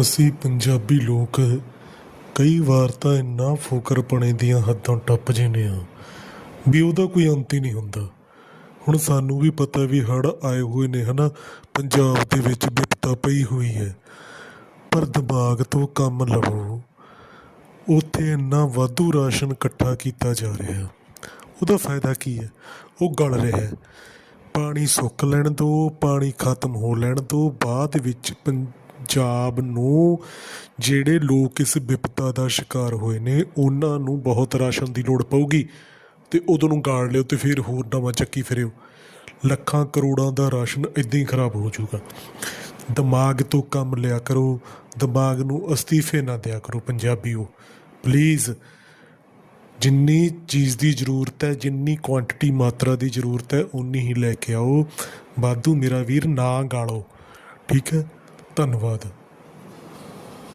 ਅਸੀਂ ਪੰਜਾਬੀ ਲੋਕ ਕਈ ਵਾਰ ਤਾਂ ਇੰਨਾ ਫੁਕਰਪਣੇ ਦੀਆਂ ਹੱਦਾਂ ਟੱਪ ਜਾਂਦੇ ਹਾਂ ਵੀ ਉਹਦਾ ਕੋਈ ਅੰਤ ਹੀ ਨਹੀਂ ਹੁੰਦਾ। ਹੁਣ ਸਾਨੂੰ ਵੀ ਪਤਾ ਵੀ ਹੜ੍ਹ ਆਏ ਹੋਏ ਨੇ ਹਨਾ, ਪੰਜਾਬ ਦੇ ਵਿੱਚ ਵਿਪਤਾ ਪਈ ਹੋਈ ਹੈ। ਪਰ ਦਿਮਾਗ ਤੋਂ ਕੰਮ ਲਵੋ, ਉੱਥੇ ਇੰਨਾ ਵਾਧੂ ਰਾਸ਼ਨ ਇਕੱਠਾ ਕੀਤਾ ਜਾ ਰਿਹਾ। ਉਹਦਾ ਫਾਇਦਾ ਕੀ ਹੈ? ਉਹ ਗਲ ਰਿਹਾ ਹੈ। ਪਾਣੀ ਸੁੱਕ ਲੈਣ ਦੋ, ਪਾਣੀ ਖਤਮ ਹੋ ਲੈਣ ਦੋ, ਬਾਅਦ ਵਿੱਚ ਪੰਜਾਬ ਨੂੰ, ਜਿਹੜੇ ਲੋਕ ਇਸ ਵਿਪਤਾ ਦਾ ਸ਼ਿਕਾਰ ਹੋਏ ਨੇ, ਉਹਨਾਂ ਨੂੰ ਬਹੁਤ ਰਾਸ਼ਨ ਦੀ ਲੋੜ ਪਊਗੀ। ਤੇ ਉਦੋਂ ਨੂੰ ਗਾੜ ਲਿਓ ਤੇ ਫਿਰ ਹੋਰ ਨਵਾਂ ਚੱਕੀ ਫਿਰਿਓ। ਲੱਖਾਂ ਕਰੋੜਾਂ ਦਾ ਰਾਸ਼ਨ ਇਦਾਂ ਹੀ ਖਰਾਬ ਹੋ ਜਾਊਗਾ। ਦਿਮਾਗ ਤੋਂ ਕੰਮ ਲਿਆ ਕਰੋ, ਦਿਮਾਗ ਨੂੰ ਅਸਤੀਫੇ ਨਾ ਦਿਆ ਕਰੋ ਪੰਜਾਬੀਓ। ਪਲੀਜ਼, ਜਿੰਨੀ ਚੀਜ਼ ਦੀ ਜ਼ਰੂਰਤ ਹੈ, ਜਿੰਨੀ ਕੁਆਂਟੀਟੀ ਮਾਤਰਾ ਦੀ ਜ਼ਰੂਰਤ ਹੈ ਉਨੀ ਹੀ ਲੈ ਕੇ ਆਓ। ਵਾਧੂ ਮੇਰਾ ਵੀਰ, ਨਾ ਗਾਲੋ। ਠੀਕ ਹੈ? ਧੰਨਵਾਦ।